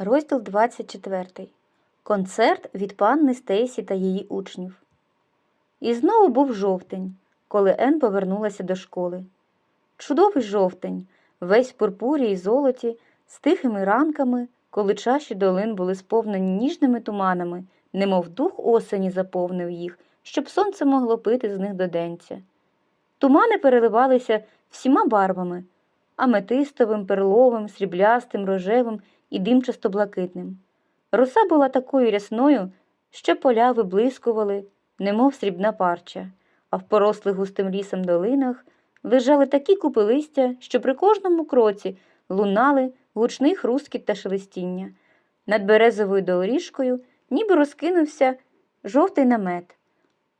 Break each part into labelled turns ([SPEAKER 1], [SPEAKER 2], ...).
[SPEAKER 1] Розділ 24. Концерт від панни Стейсі та її учнів. І знову був жовтень, коли Ен повернулася до школи. Чудовий жовтень, весь в пурпурі і золоті, з тихими ранками, коли чаші долин були сповнені ніжними туманами, немов дух осені заповнив їх, щоб сонце могло пити з них до денця. Тумани переливалися всіма барвами аметистовим, перловим, сріблястим, рожевим і димчасто-блакитним. Роса була такою рясною, що поля виблискували, немов срібна парча, а в порослих густим лісом долинах лежали такі купи листя, що при кожному кроці лунали гучний хрускіт та шелестіння. Над березовою доріжкою ніби розкинувся жовтий намет,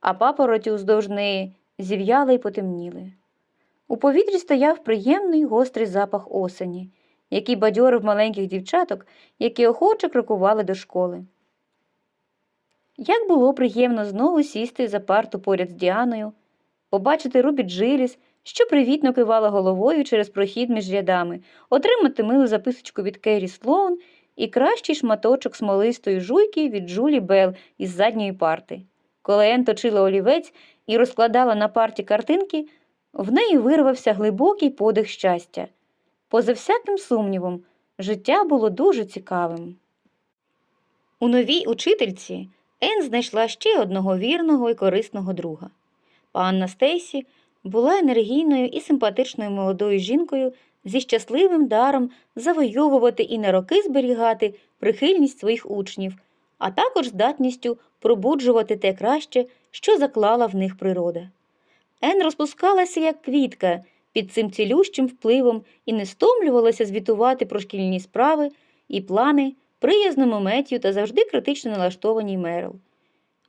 [SPEAKER 1] а папороті уздовж неї зів'яли й потемніли. У повітрі стояв приємний гострий запах осені, який бадьорив маленьких дівчаток, які охоче крокували до школи. Як було приємно знову сісти за парту поряд з Діаною, побачити Рубі Джиліс, що привітно кивала головою через прохід між рядами, отримати милу записочку від Керрі Слоун і кращий шматочок смолистої жуйки від Джулі Белл із задньої парти. Коли Ен точила олівець і розкладала на парті картинки, в неї вирвався глибокий подих щастя. Поза всяким сумнівом, життя було дуже цікавим. У новій учительці Ен знайшла ще одного вірного і корисного друга. Панна Стейсі була енергійною і симпатичною молодою жінкою зі щасливим даром завойовувати і на роки зберігати прихильність своїх учнів, а також здатністю пробуджувати те краще, що заклала в них природа. Ен розпускалася як квітка під цим цілющим впливом і не стомлювалася звітувати про шкільні справи і плани приязному Меттію та завжди критично налаштованій Мерил.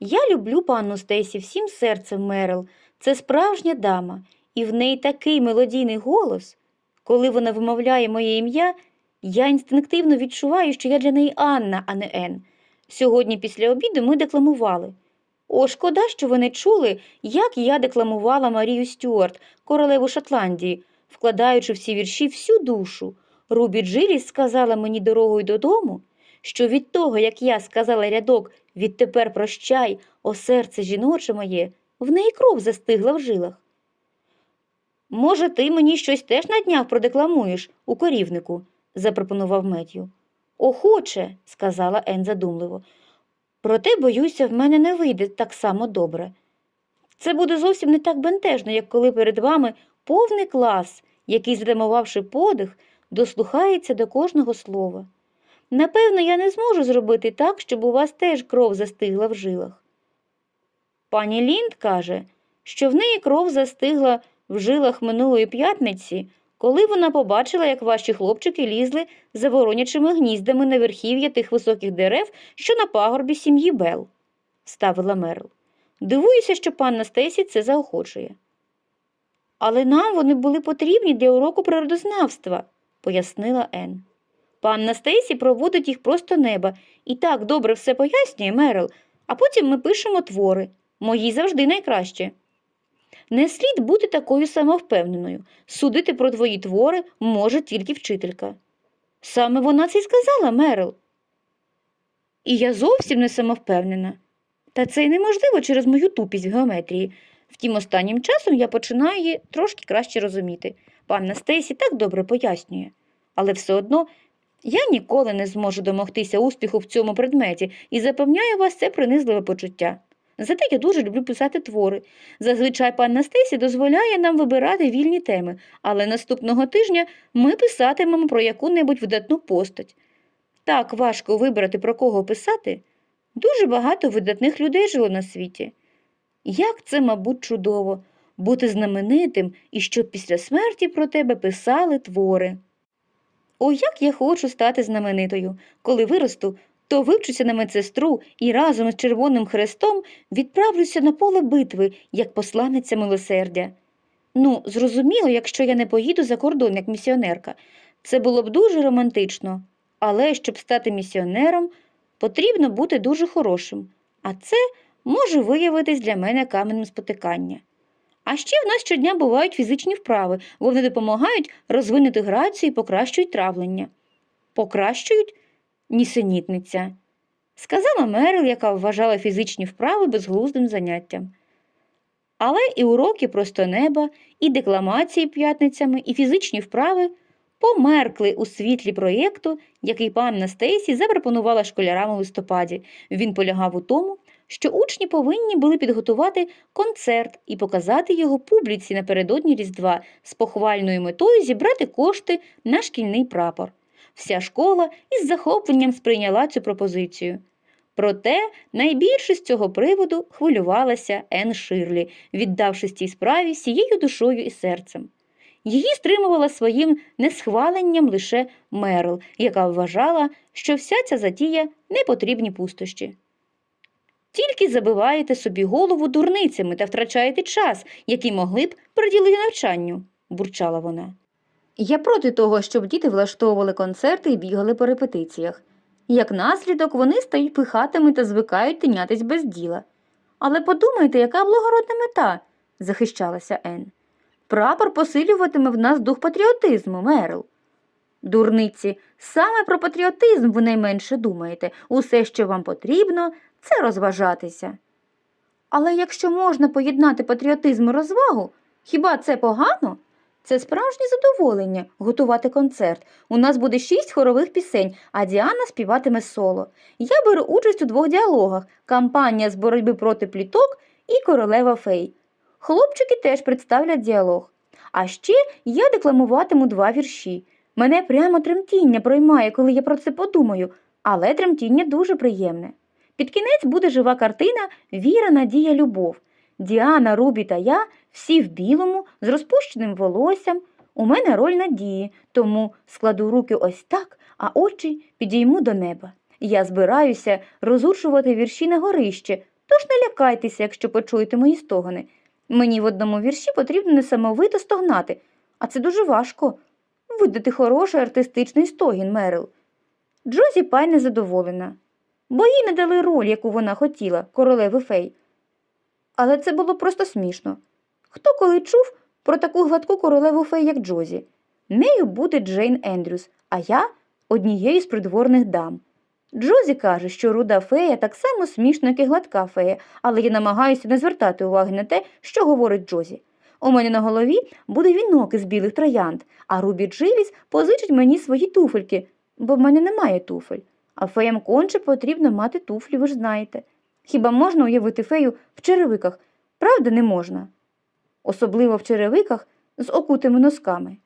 [SPEAKER 1] Я люблю панну Стейсі всім серцем Мерил. Це справжня дама, і в неї такий мелодійний голос. Коли вона вимовляє моє ім'я, я інстинктивно відчуваю, що я для неї Анна, а не Ен. Сьогодні після обіду ми декламували. О, шкода, що ви не чули, як я декламувала Марію Стюарт, королеву Шотландії, вкладаючи в ці вірші всю душу. Рубі Джиліс сказала мені дорогою додому, що від того, як я сказала рядок відтепер прощай, о серце жіноче моє, в неї кров застигла в жилах. Може, ти мені щось теж на днях продекламуєш у корівнику, запропонував Меттю. Охоче, сказала Ен задумливо. Проте, боюся, в мене не вийде так само добре. Це буде зовсім не так бентежно, як коли перед вами повний клас, який, затамувавши подих, дослухається до кожного слова. Напевно, я не зможу зробити так, щоб у вас теж кров застигла в жилах. Пані Лінд каже, що в неї кров застигла в жилах минулої п'ятниці, коли вона побачила, як ваші хлопчики лізли за воронячими гніздами на верхів'я тих високих дерев, що на пагорбі сім'ї Бел, ставила Мерл. Дивуюся, що панна Стесі це заохочує. Але нам вони були потрібні для уроку природознавства, пояснила Ен. Панна Стейсі проводить їх просто неба і так добре все пояснює Мерл, а потім ми пишемо твори. Мої завжди найкраще. Не слід бути такою самовпевненою. Судити про твої твори може тільки вчителька. Саме вона це й сказала, Мерл. І я зовсім не самовпевнена. Та це й неможливо через мою тупість в геометрії. Втім, останнім часом я починаю її трошки краще розуміти. Панна Стейсі так добре пояснює. Але все одно я ніколи не зможу домогтися успіху в цьому предметі і запевняю вас це принизливе почуття. Зате я дуже люблю писати твори. Зазвичай панна Стесі дозволяє нам вибирати вільні теми, але наступного тижня ми писатимемо про яку-небудь видатну постать. Так важко вибрати, про кого писати. Дуже багато видатних людей жило на світі. Як це, мабуть, чудово бути знаменитим і щоб після смерті про тебе писали твори. О, як я хочу стати знаменитою. Коли виросту, то вивчуся на медсестру і разом із Червоним Хрестом відправлюся на поле битви, як посланниця милосердя. Ну, зрозуміло, якщо я не поїду за кордон як місіонерка. Це було б дуже романтично. Але щоб стати місіонером, потрібно бути дуже хорошим, а це може виявитись для мене каменем спотикання. А ще в нас щодня бувають фізичні вправи, вони допомагають розвинути грацію і покращують травлення. Покращують? Нісенітниця, сказала Мерил, яка вважала фізичні вправи безглуздим заняттям. Але і уроки просто неба, і декламації п'ятницями, і фізичні вправи померкли у світлі проєкту, який панна Стейсі запропонувала школярам у листопаді. Він полягав у тому, що учні повинні були підготувати концерт і показати його публіці напередодні Різдва з похвальною метою зібрати кошти на шкільний прапор. Вся школа із захопленням сприйняла цю пропозицію. Проте найбільше з цього приводу хвилювалася Ен Ширлі, віддавшись цій справі всією душою і серцем. Її стримувала своїм несхваленням лише Мерл, яка вважала, що вся ця затія не потрібні пустощі. Тільки забиваєте собі голову дурницями та втрачаєте час, який могли б приділити навчанню, бурчала вона. Я проти того, щоб діти влаштовували концерти і бігали по репетиціях. Як наслідок, вони стають пихатими та звикають тинятись без діла. Але подумайте, яка благородна мета, захищалася Ен. Прапор посилюватиме в нас дух патріотизму, Мерл. Дурниці, саме про патріотизм ви найменше думаєте. Усе, що вам потрібно, це розважатися. Але якщо можна поєднати патріотизм і розвагу, хіба це погано? Це справжнє задоволення готувати концерт. У нас буде шість хорових пісень, а Діана співатиме соло. Я беру участь у двох діалогах: кампанія з боротьби проти пліток і королева фей. Хлопчики теж представлять діалог. А ще я декламуватиму два вірші. Мене прямо тремтіння проймає, коли я про це подумаю, але тремтіння дуже приємне. Під кінець буде жива картина Віра, надія, любов. Діана, Рубі та я всі в білому, з розпущеним волоссям. У мене роль надії, тому складу руки ось так, а очі підійму до неба. Я збираюся розучувати вірші на горище, тож не лякайтеся, якщо почуєте мої стогони. Мені в одному вірші потрібно несамовито стогнати, а це дуже важко. Видати хороший артистичний стогін, Мерил. Джозі Пай незадоволена, бо їй не дали роль, яку вона хотіла, королеви фей. Але це було просто смішно. Хто коли чув про таку гладку королеву фей, як Джозі? Нею буде Джейн Ендрюс, а я однією з придворних дам. Джозі каже, що руда фея так само смішна, як і гладка фея, але я намагаюся не звертати уваги на те, що говорить Джозі. У мене на голові буде вінок із білих троянд, а Рубі Джиліс позичить мені свої туфельки, бо в мене немає туфель. А феям конче потрібно мати туфлі, ви ж знаєте. Хіба можна уявити фею в черевиках? Правда, не можна. Особливо в черевиках з окутими носками.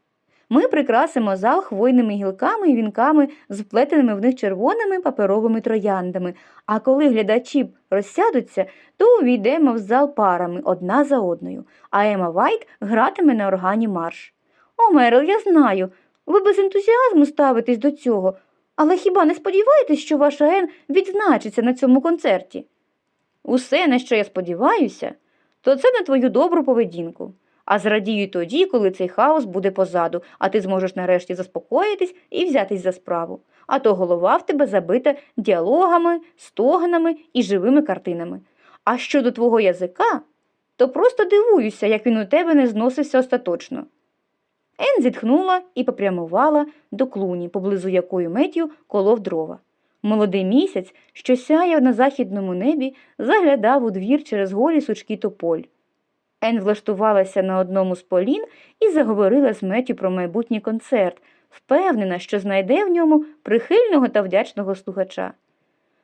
[SPEAKER 1] Ми прикрасимо зал хвойними гілками і вінками з вплетеними в них червоними паперовими трояндами, а коли глядачі розсядуться, то увійдемо в зал парами одна за одною, а Ема Вайт гратиме на органі марш. О, Мерил, я знаю, ви без ентузіазму ставитесь до цього, але хіба не сподіваєтесь, що ваша Ен відзначиться на цьому концерті? Усе, на що я сподіваюся, то це на твою добру поведінку. А зрадію тоді, коли цей хаос буде позаду, а ти зможеш нарешті заспокоїтись і взятись за справу. А то голова в тебе забита діалогами, стогнами і живими картинами. А щодо твого язика, то просто дивуюся, як він у тебе не зносився остаточно. Ен зітхнула і попрямувала до клуні, поблизу якої Меттю колов дрова. Молодий місяць, що сяяв на західному небі, заглядав у двір через голі сучки тополь. Ен влаштувалася на одному з полін і заговорила з Меттю про майбутній концерт, впевнена, що знайде в ньому прихильного та вдячного слухача.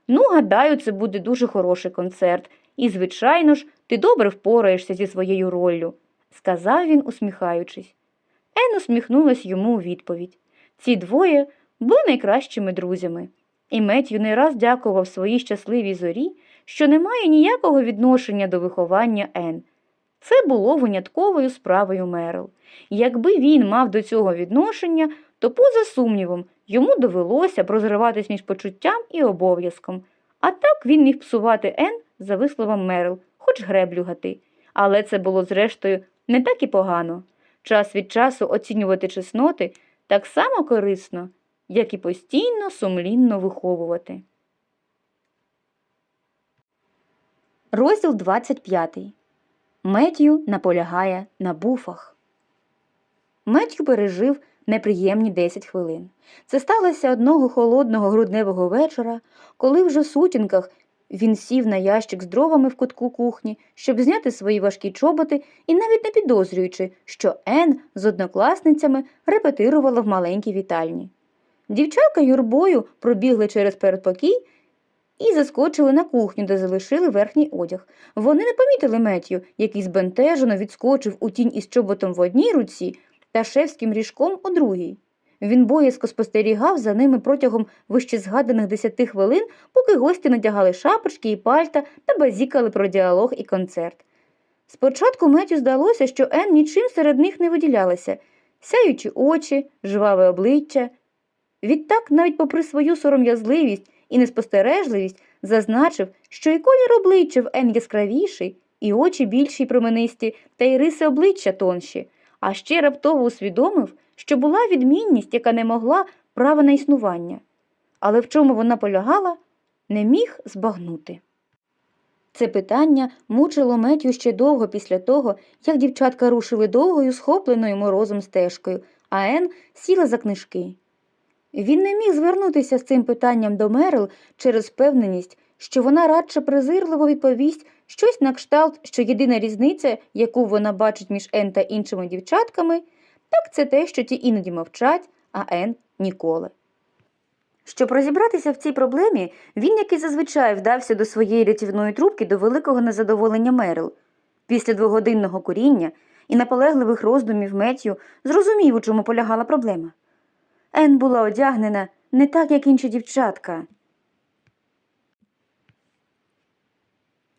[SPEAKER 1] Ну, гадаю, це буде дуже хороший концерт, і, звичайно ж, ти добре впораєшся зі своєю роллю, сказав він, усміхаючись. Ен усміхнулась йому у відповідь. Ці двоє були найкращими друзями, і Меттю не раз дякував своїй щасливій зорі, що не має ніякого відношення до виховання Ен. Це було винятковою справою Мерил. Якби він мав до цього відношення, то, поза сумнівом, йому довелося б розриватись між почуттям і обов'язком. А так він міг псувати Ен, за висловом Мерил, хоч греблю гати. Але це було, зрештою, не так і погано. Час від часу оцінювати чесноти так само корисно, як і постійно сумлінно виховувати. Розділ 25 Меттью наполягає на буфах. Меттью пережив неприємні 10 хвилин. Це сталося одного холодного грудневого вечора, коли вже в сутінках він сів на ящик з дровами в кутку кухні, щоб зняти свої важкі чоботи і навіть не підозрюючи, що Ен з однокласницями репетирувала в маленькій вітальні. Дівчатка юрбою пробігли через передпокій і заскочили на кухню, де залишили верхній одяг. Вони не помітили Меттю, який збентежено відскочив у тінь із чоботом в одній руці та шефським ріжком у другій. Він боязко спостерігав за ними протягом вищезгаданих десяти хвилин, поки гості надягали шапочки і пальта та базікали про діалог і концерт. Спочатку Меттю здалося, що Ен нічим серед них не виділялася, сяючі очі, жваве обличчя. Відтак, навіть попри свою сором'язливість і неспостережливість, зазначив, що і колір обличчя в Ен яскравіший, і очі більші й променисті, та й риси обличчя тонші, а ще раптово усвідомив, що була відмінність, яка не могла права на існування. Але в чому вона полягала, не міг збагнути. Це питання мучило Меттю ще довго після того, як дівчатка рушили довгою схопленою морозом стежкою, а Ен сіла за книжки. Він не міг звернутися з цим питанням до Мерил через впевненість, що вона радше презирливо відповість щось на кшталт, що єдина різниця, яку вона бачить між Ен та іншими дівчатками, так це те, що ті іноді мовчать, а Ен ніколи. Щоб розібратися в цій проблемі, він, як і зазвичай, вдався до своєї рятівної трубки до великого незадоволення Мерил. Після двогодинного куріння і наполегливих роздумів Меттю зрозумів, у чому полягала проблема. Ен була одягнена не так, як інші дівчатка.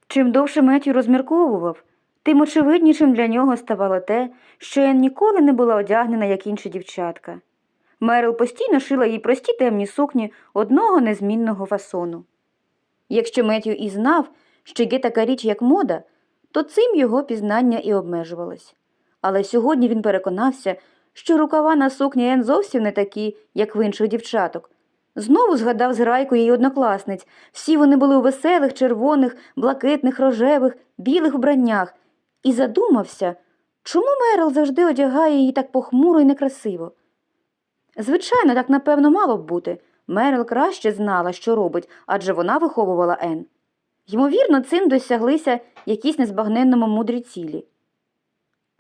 [SPEAKER 1] Чим довше Меттю розмірковував, тим очевиднішим для нього ставало те, що Ен ніколи не була одягнена, як інші дівчатка. Мерил постійно шила їй прості темні сукні одного незмінного фасону. Якщо Меттю і знав, що є така річ, як мода, то цим його пізнання і обмежувалось. Але сьогодні він переконався, що рукава на сукні Ен зовсім не такі, як в інших дівчаток. Знову згадав зграйку її однокласниць. Всі вони були у веселих, червоних, блакитних, рожевих, білих вбраннях, і задумався, чому Мерил завжди одягає її так похмуро і некрасиво. Звичайно, так напевно мало б бути. Мерил краще знала, що робить, адже вона виховувала Ен. Ймовірно, цим досяглися якісь незбагненному мудрі цілі.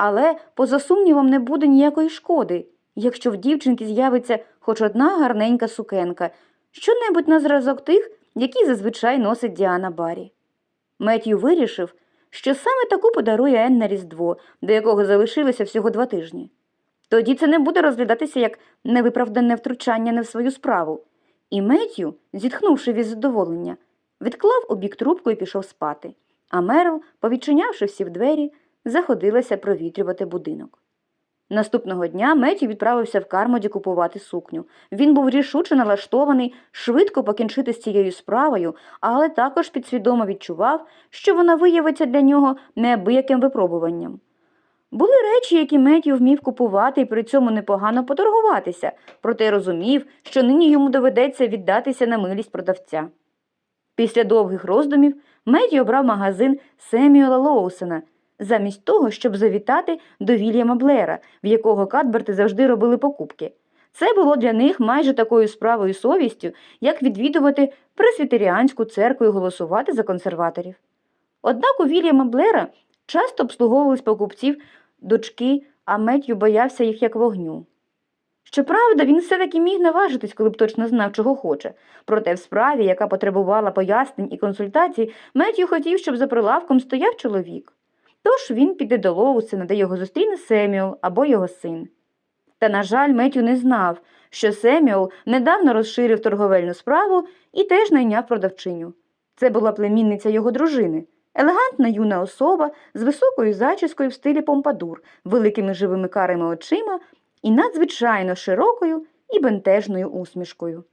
[SPEAKER 1] Але, поза сумнівом, не буде ніякої шкоди, якщо в дівчинки з'явиться хоч одна гарненька сукенка, що-небудь на зразок тих, які зазвичай носить Діана Барі. Меттю вирішив, що саме таку подарує Ен на Різдво, до якого залишилося всього два тижні. Тоді це не буде розглядатися як невиправдане втручання не в свою справу. І Меттю, зітхнувши від задоволення, відклав у бік трубку і пішов спати, а Мерл, повідчинявши всі в двері, заходилася провітрювати будинок. Наступного дня Меттю відправився в Кармоді купувати сукню. Він був рішуче налаштований швидко покінчити з цією справою, але також підсвідомо відчував, що вона виявиться для нього неабияким випробуванням. Були речі, які Меттю вмів купувати і при цьому непогано поторгуватися, проте розумів, що нині йому доведеться віддатися на милість продавця. Після довгих роздумів Меттю обрав магазин Семюела Лоусена, замість того, щоб завітати до Вільяма Блера, в якого Кадберти завжди робили покупки. Це було для них майже такою справою совістю, як відвідувати пресвітеріанську церкву і голосувати за консерваторів. Однак у Вільяма Блера часто обслуговувались покупців дочки, а Меттю боявся їх як вогню. Щоправда, він все-таки міг наважитись, коли б точно знав, чого хоче. Проте в справі, яка потребувала пояснень і консультацій, Меттю хотів, щоб за прилавком стояв чоловік. Тож він піде до Лоусена, де його зустріне Семюел або його син. Та, на жаль, Меттю не знав, що Семюел недавно розширив торговельну справу і теж найняв продавчиню. Це була племінниця його дружини, елегантна юна особа з високою зачіскою в стилі помпадур, великими живими карими очима і надзвичайно широкою і бентежною усмішкою.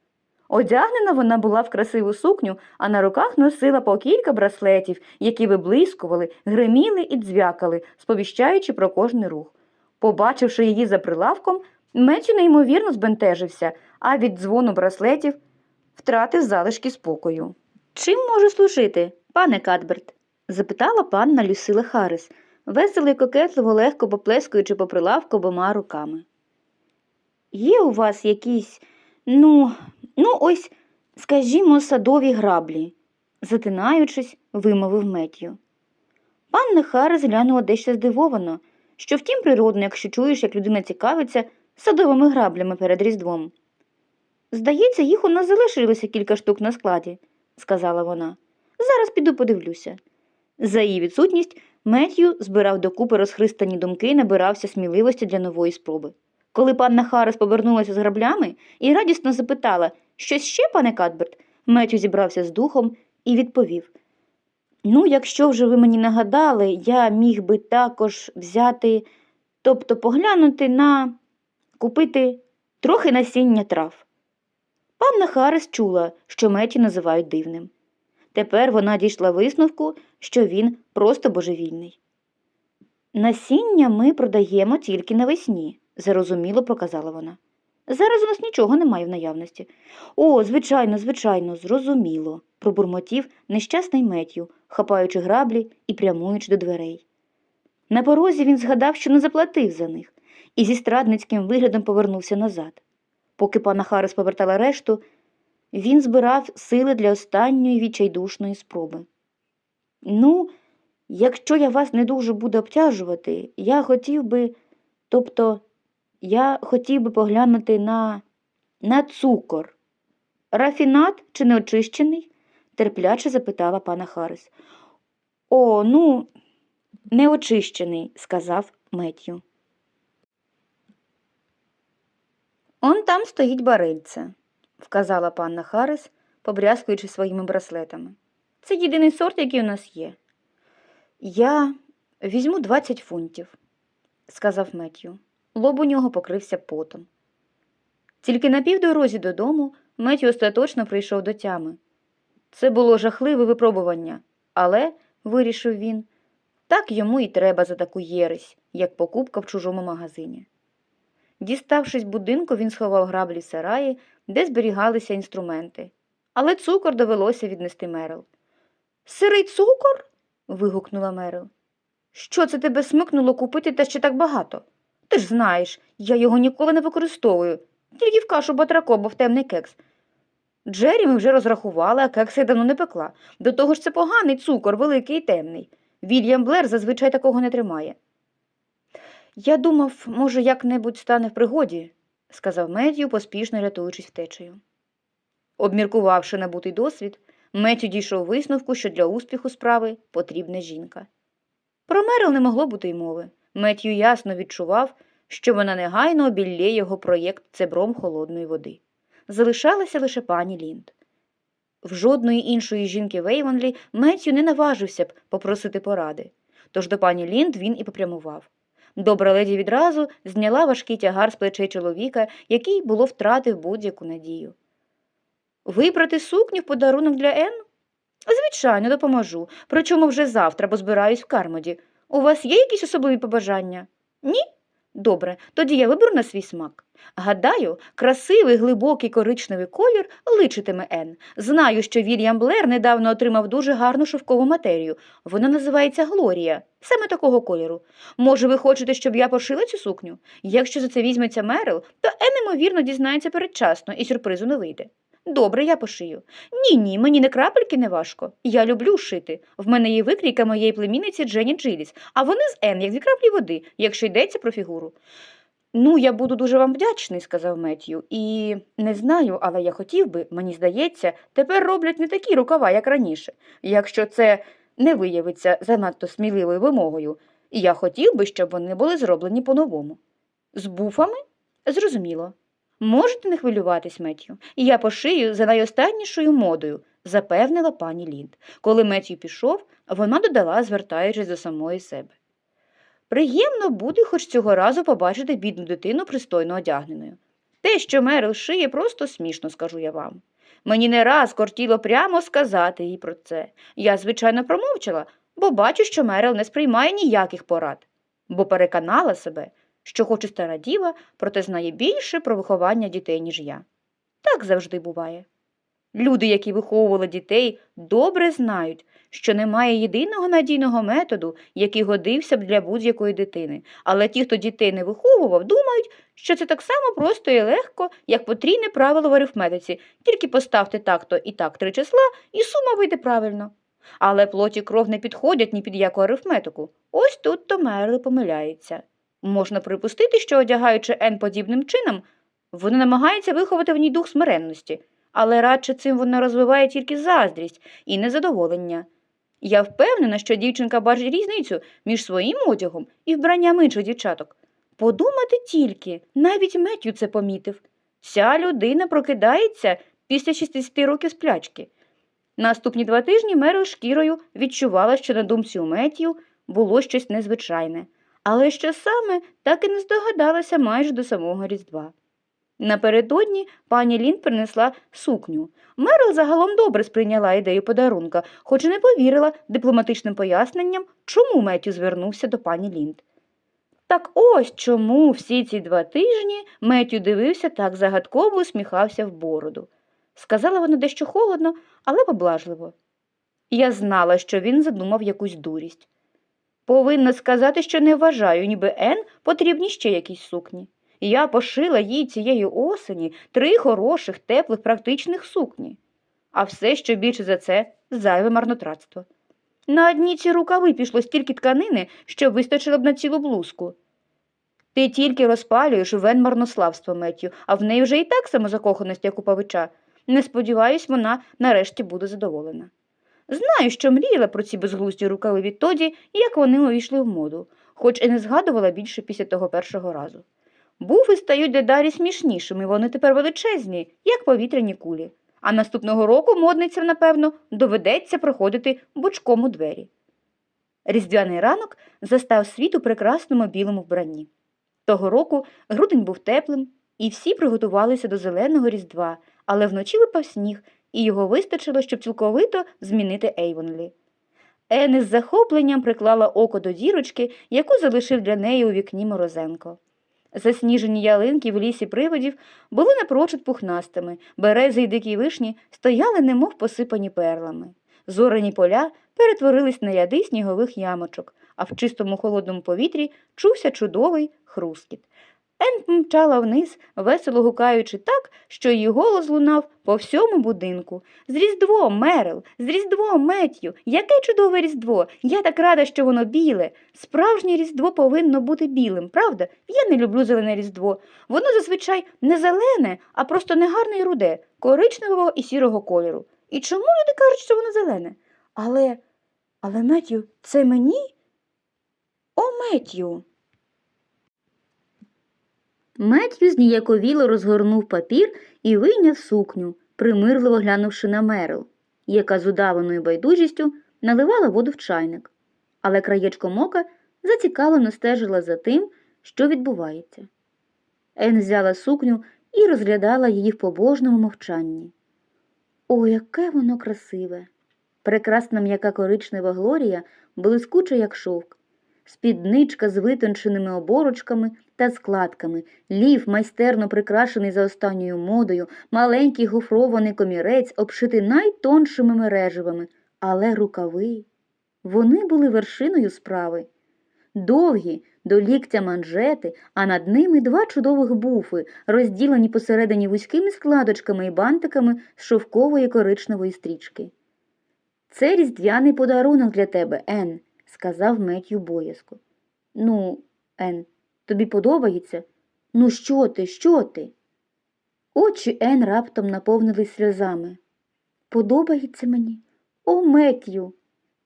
[SPEAKER 1] Одягнена вона була в красиву сукню, а на руках носила по кілька браслетів, які виблискували, гриміли і дзвякали, сповіщаючи про кожний рух. Побачивши її за прилавком, Меттю неймовірно збентежився, а від дзвону браслетів втратив залишки спокою. Чим можу служити, пане Кадберт? запитала панна Люсила Харрис, весело й кокетливо легко поплескуючи по прилавку обома руками. є у вас якісь, ну, ну ось, скажімо, садові граблі, затинаючись, вимовив Меттю. Панна Харрис глянула дещо здивовано, що втім природно, якщо чуєш, як людина цікавиться садовими граблями перед Різдвом. Здається, їх у нас залишилося кілька штук на складі, сказала вона. Зараз піду подивлюся. За її відсутність Меттью збирав докупи розхристані думки і набирався сміливості для нової спроби. Коли панна Харрис повернулася з граблями і радісно запитала, щось ще, пане Кадберт, Меттью зібрався з духом і відповів Ну, якщо вже ви мені нагадали, я міг би також взяти, тобто поглянути на купити трохи насіння трав. Панна Харрис чула, що Меті називають дивним. Тепер вона дійшла висновку, що він просто божевільний. Насіння ми продаємо тільки навесні, зарозуміло проказала вона. Зараз у нас нічого немає в наявності. О, звичайно, звичайно, зрозуміло, пробурмотів нещасний Меттю, хапаючи граблі і прямуючи до дверей. На порозі він згадав, що не заплатив за них, і зі страдницьким виглядом повернувся назад. Поки пана Харрис повертала решту, він збирав сили для останньої відчайдушної спроби. Ну, якщо я вас не дуже буду обтяжувати, я хотів би, тобто, я хотів би поглянути на, на цукор. Рафінат чи неочищений? терпляче запитала пана Харрис. О, ну, неочищений, сказав Меттю. Он там стоїть барильце, вказала панна Харрис, побрязкуючи своїми браслетами. Це єдиний сорт, який у нас є. Я візьму 20 фунтів, сказав Меттю. Лоб у нього покрився потом. Тільки на півдорозі додому Меттю остаточно прийшов до тями. Це було жахливе випробування, але, вирішив він, так йому і треба за таку єресь, як покупка в чужому магазині. Діставшись будинку, він сховав граблі в сараї, де зберігалися інструменти. Але цукор довелося віднести Мерил. Сирий цукор? вигукнула Мерил. Що це тебе смикнуло купити та ще так багато? Ти ж знаєш, я його ніколи не використовую, тільки в кашу батрако або в темний кекс. Джері ми вже розрахували, а кекси давно не пекла. До того ж це поганий цукор, великий і темний. Вільям Блер зазвичай такого не тримає. Я думав, може, як-небудь стане в пригоді, сказав Меттю, поспішно рятуючись втечею. Обміркувавши набутий досвід, Меттю дійшов висновку, що для успіху справи потрібна жінка. Про Мерил не могло бути й мови. Меттю ясно відчував, що вона негайно обілє його проєкт цебром холодної води. Залишалася лише пані Лінд. В жодної іншої жінки Вейвонлі Меттю не наважився б попросити поради, тож до пані Лінд він і попрямував. Добра леді відразу зняла важкий тягар з плечей чоловіка, який було втратив будь-яку надію. Вибрати сукню в подарунок для Енн? Звичайно, допоможу, причому вже завтра, бо збираюсь в Кармоді. У вас є якісь особливі побажання? Ні? Добре, тоді я виберу на свій смак. Гадаю, красивий глибокий коричневий колір личитиме Ен. Знаю, що Вільям Блер недавно отримав дуже гарну шовкову матерію. Вона називається Глорія, саме такого кольору. Може, ви хочете, щоб я пошила цю сукню? Якщо за це візьметься Мерил, то Ен, ймовірно, дізнається передчасно і сюрпризу не вийде. Добре, я пошию. Ні, ні, мені не крапельки не важко. Я люблю шити. В мене є викрійка моєї племінниці Дженні Джиліс, а вони з Ен, як дві краплі води, якщо йдеться про фігуру. Ну, я буду дуже вам вдячний, сказав Меттю, і не знаю, але я хотів би, мені здається, тепер роблять не такі рукава, як раніше, якщо це не виявиться занадто сміливою вимогою, я хотів би, щоб вони були зроблені по-новому. З буфами? Зрозуміло. Можете не хвилюватись, Меттю, я пошию за найостаннішою модою, запевнила пані Лінд. Коли Меттю пішов, вона додала, звертаючись до самої себе. Приємно буде хоч цього разу побачити бідну дитину пристойно одягненою. Те, що Мерил шиє, просто смішно, скажу я вам. Мені не раз кортіло прямо сказати їй про це. Я, звичайно, промовчала, бо бачу, що Мерил не сприймає ніяких порад, бо переконала себе, що хоч і стара діва, проте знає більше про виховання дітей, ніж я. Так завжди буває. Люди, які виховували дітей, добре знають, що немає єдиного надійного методу, який годився б для будь-якої дитини. Але ті, хто дітей не виховував, думають, що це так само просто і легко, як потрійне правило в арифметиці. Тільки поставте так-то і так три числа, і сума вийде правильно. Але плоть і кров не підходять ні під яку арифметику. Ось тут то Мерли помиляється. Можна припустити, що одягаючи Н подібним чином, вони намагаються виховати в ній дух смиренності, але радше цим вона розвиває тільки заздрість і незадоволення. Я впевнена, що дівчинка бачить різницю між своїм одягом і вбранням інших дівчаток. Подумати тільки, навіть Меттю це помітив. Ця людина прокидається після 60 років сплячки. Наступні два тижні Мерил шкірою відчувала, що на думці у Меттю було щось незвичайне, але що саме так і не здогадалася майже до самого Різдва. Напередодні пані Лін принесла сукню. Мерил загалом добре сприйняла ідею подарунка, хоч і не повірила дипломатичним поясненням, чому Меттю звернувся до пані Лінд. Так ось чому всі ці два тижні Меттю дивився так загадково усміхався в бороду. Сказала вона дещо холодно, але поблажливо. Я знала, що він задумав якусь дурість. Повинна сказати, що не вважаю, ніби Ен потрібні ще якісь сукні. Я пошила їй цієї осені три хороших, теплих, практичних сукні. А все, що більше за це, зайве марнотратство. На одні ці рукави пішло стільки тканини, що вистачило б на цілу блузку. Ти тільки розпалюєш вен марнославство, Меттю, а в неї вже і так самозакоханість, як у павича. Не сподіваюсь, вона нарешті буде задоволена. Знаю, що мріяла про ці безглузді рукави відтоді, як вони увійшли в моду, хоч і не згадувала більше після того першого разу. Буфи стають дедалі смішнішими, вони тепер величезні, як повітряні кулі. А наступного року модницям, напевно, доведеться проходити бочком у двері. Різдвяний ранок застав світ у прекрасному білому вбранні. Того року грудень був теплим, і всі приготувалися до зеленого різдва, але вночі випав сніг, і його вистачило, щоб цілковито змінити Ейвонлі. Ен із захопленням приклала око до дірочки, яку залишив для неї у вікні Морозенко. Засніжені ялинки в лісі привидів були напрочуд пухнастими, берези й дикі вишні стояли немов посипані перлами. Зорені поля перетворились на ряди снігових ямочок, а в чистому холодному повітрі чувся чудовий хрускіт. Ен мчала вниз, весело гукаючи так, що її голос лунав по всьому будинку. З Різдвом, Мерил, з Різдвом, Меттю, яке чудове Різдво! Я так рада, що воно біле. Справжнє Різдво повинно бути білим, правда? Я не люблю зелене Різдво. Воно зазвичай не зелене, а просто негарне і руде, коричневого і сірого кольору. І чому люди кажуть, що воно зелене? Але, але, Меттю, це мені? О, Меттю! Меттю зніяковіло розгорнув папір і вийняв сукню, примирливо глянувши на Мерил, яка з удаваною байдужістю наливала воду в чайник, але краєчком ока зацікавлено стежила за тим, що відбувається. Ен взяла сукню і розглядала її в побожному мовчанні. О, яке воно красиве! Прекрасна м'яка коричнева Глорія блискуча, як шовк, спідничка з витонченими оборочками та складками, лів, майстерно прикрашений за останньою модою, маленький гофрований комірець, обшитий найтоншими мереживами, але рукави. Вони були вершиною справи. Довгі, до ліктя манжети, а над ними два чудових буфи, розділені посередині вузькими складочками і бантиками з шовкової коричневої стрічки. Це різдвяний подарунок для тебе, Ен, сказав Меттю боязко. Ну, Ен, тобі подобається? Ну, що ти, що ти? Очі Ен раптом наповнились сльозами. Подобається мені? О, Меттю.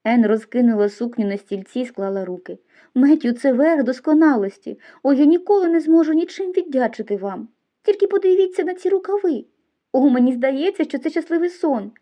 [SPEAKER 1] Ен розкинула сукню на стільці і склала руки. Меттю, це верх досконалості. О, я ніколи не зможу нічим віддячити вам. Тільки подивіться на ці рукави. О, мені здається, що це щасливий сон.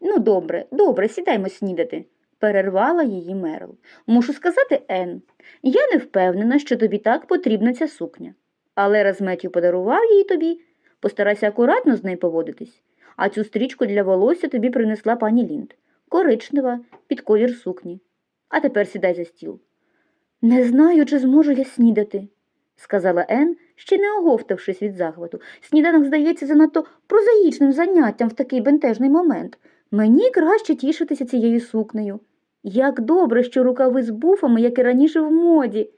[SPEAKER 1] Ну, добре, добре, сідаймо снідати, перервала її Мерл. Мушу сказати, Ен, я не впевнена, що тобі так потрібна ця сукня. Але раз Меттю подарував її тобі, постарайся акуратно з нею поводитись. А цю стрічку для волосся тобі принесла пані Лінд. Коричнева, під колір сукні. А тепер сідай за стіл. Не знаю, чи зможу я снідати, сказала Ен, ще не оговтавшись від захвату. Сніданок здається занадто прозаїчним заняттям в такий бентежний момент. Мені краще тішитися цією сукнею. Як добре, що рукави з буфами, як і раніше в моді.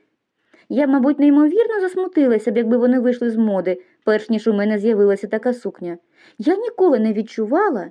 [SPEAKER 1] Я, мабуть, неймовірно засмутилася б, якби вони вийшли з моди, перш ніж у мене з'явилася така сукня. Я ніколи не відчувала.